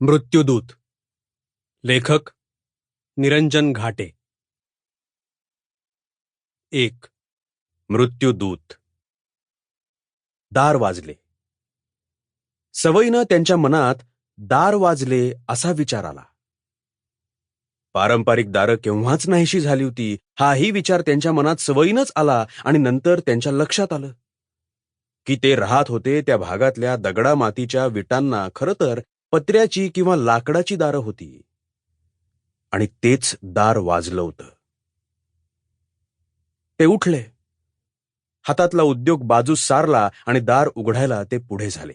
मृत्यूदूत. लेखक निरंजन घाटे. एक. मृत्यूदूत. दार वाजले. सवयीनं त्यांच्या मनात दार वाजले असा विचार आला. पारंपरिक दारं केव्हाच नाहीशी झाली होती हाही विचार त्यांच्या मनात सवयीनच आला आणि नंतर त्यांच्या लक्षात आलं. की ते राहत होते त्या भागातल्या दगडा मातीच्या विटांना खरं तर पत्र्याची किंवा लाकडाची दारं होती. आणि तेच दार वाजलं होतं. ते उठले. हातातला उद्योग बाजूस सारला आणि दार उघडायला ते पुढे झाले.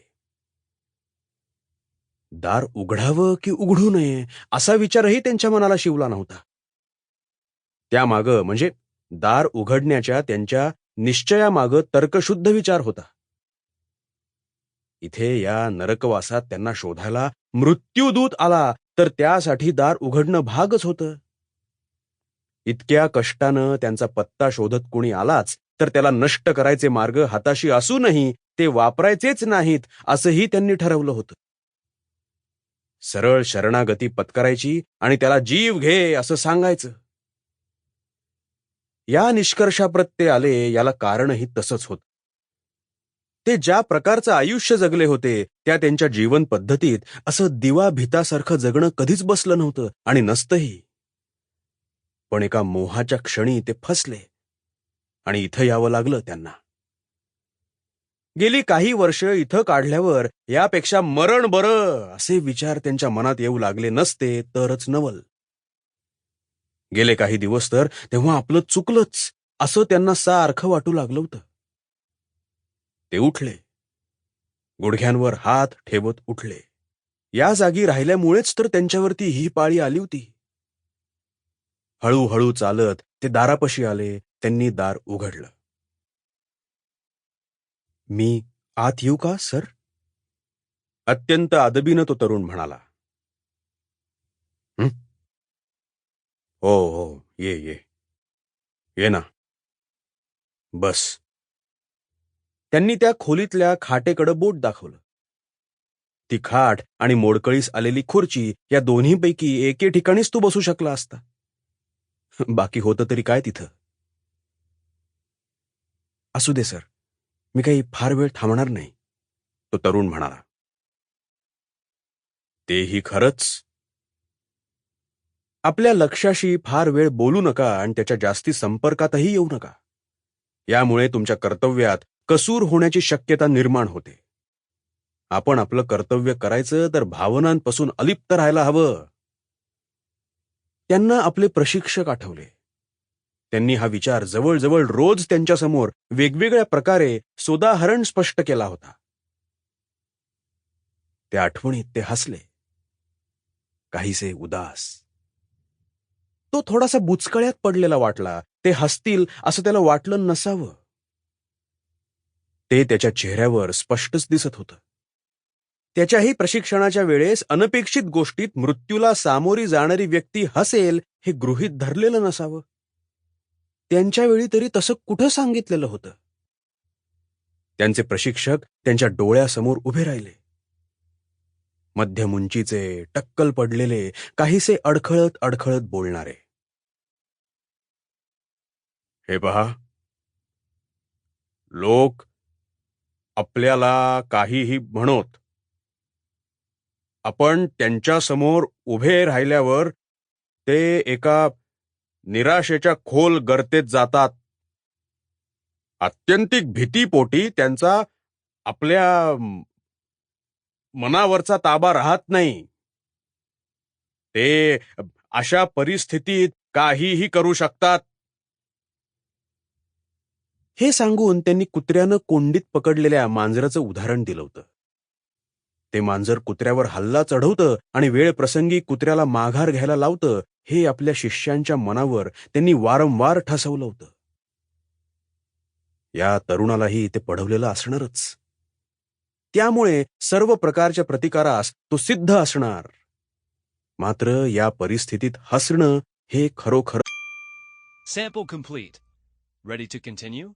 दार उघडावं की उघडू नये असा विचारही त्यांच्या मनाला शिवला नव्हता. त्यामाग म्हणजे दार उघडण्याच्या त्यांच्या निश्चयामाग तर्कशुद्ध विचार होता. इथे या नरकवासात त्यांना शोधायला मृत्यूदूत आला तर त्यासाठी दार उघडणं भागच होतं. इतक्या कष्टानं त्यांचा पत्ता शोधत कुणी आलाच तर त्याला नष्ट करायचे मार्ग हाताशी असूनही ते वापरायचेच नाहीत असंही त्यांनी ठरवलं होतं. सरळ शरणागती पत्करायची आणि त्याला जीव घे असं सांगायचं. या निष्कर्षाप्रत ते आले याला कारणही तसंच होतं. ते ज्या प्रकारचं आयुष्य जगले होते त्या त्यांच्या जीवन पद्धतीत असं दिवा भितासारखं जगणं कधीच बसलं नव्हतं आणि नसतंही. पण एका मोहाच्या क्षणी ते फसले आणि इथं यावं लागलं त्यांना. गेली काही वर्ष इथं काढल्यावर यापेक्षा मरण बरं असे विचार त्यांच्या मनात येऊ लागले नसते तरच नवल. गेले काही दिवस तर तेव्हा आपलं चुकलंच असं त्यांना सारखं वाटू लागलं होतं. ते उठले. गुडघ्यांवर हात ठेवत उठले. या जागी राहिल्यामुळेच तर त्यांच्यावरती ही पाळी आली होती. हळूहळू चालत ते दारापशी आले त्यांनी दार उघडलं. मी आत येऊ का सर? अत्यंत आदबीनं तो तरुण म्हणाला. हो हो ये ये. ये ना. बस. त्यांनी त्या खोलीतल्या खाटेकडं बोट दाखवलं. ती खाट आणि मोडकळीस आलेली खुर्ची या दोन्हीपैकी एके ठिकाणीच तू बसू शकला असता. बाकी होतं तरी काय तिथं? असू दे सर. मी काही फार वेळ थांबणार नाही तो तरुण म्हणाला. तेही खरंच? आपल्या लक्षाशी फार वेळ बोलू नका आणि त्याच्या जास्ती संपर्कातही येऊ नका. यामुळे तुमच्या कर्तव्यात कसूर होण्याची शक्यता निर्माण होते. आपण आपलं कर्तव्य करायचं तर भावनांपासून अलिप्त राहायला हवं. त्यांना आपले प्रशिक्षक आठवले. त्यांनी हा विचार जवळजवळ रोज त्यांच्यासमोर वेगवेगळ्या प्रकारे सोदाहरण स्पष्ट केला होता. त्या आठवणीत ते हसले. काहीसे उदास. तो थोडासा बुचकळ्यात पडलेला वाटला. ते हसतील असं त्याला वाटलं नसावं. ते त्याच्या चेहऱ्यावर स्पष्टच दिसत होतं. त्याच्याही प्रशिक्षणाच्या वेळेस अनपेक्षित गोष्टीत मृत्यूला सामोरी जाणारी व्यक्ती हसेल हे गृहीत धरलेलं नसावं. त्यांच्या वेळी तरी तसं कुठं सांगितलेलं होतं? त्यांचे प्रशिक्षक त्यांच्या डोळ्यासमोर उभे राहिले. मध्यम उंचीचे टक्कल पडलेले काहीसे अडखळत अडखळत बोलणारे. हे पहा. लोक आपल्याला काहीही म्हणोत. आपण त्यांच्यासमोर उभे राहिल्यावर ते एका निराशेच्या खोल गर्तेत जातात. आत्यंतिक भीतीपोटी त्यांचा आपल्या मनावरचा ताबा राहत नाही. ते अशा परिस्थितीत काहीही करू शकतात. हे सांगून त्यांनी कुत्र्यानं कोंडीत पकडलेल्या मांजराचं उदाहरण दिलं होतं ते मांजर कुत्र्यावर हल्ला चढवतं आणि वेळ प्रसंगी कुत्र्याला माघार घ्यायला लावतं हे आपल्या शिष्यांच्या मनावर त्यांनी वारंवार ठसवलं होतं या तरुणालाही ते पडवलेलं असणारच त्यामुळे सर्व प्रकारच्या प्रतिकारास तो सिद्ध असणार मात्र या परिस्थितीत हसणं हे खरोखर Sample complete. Ready to continue?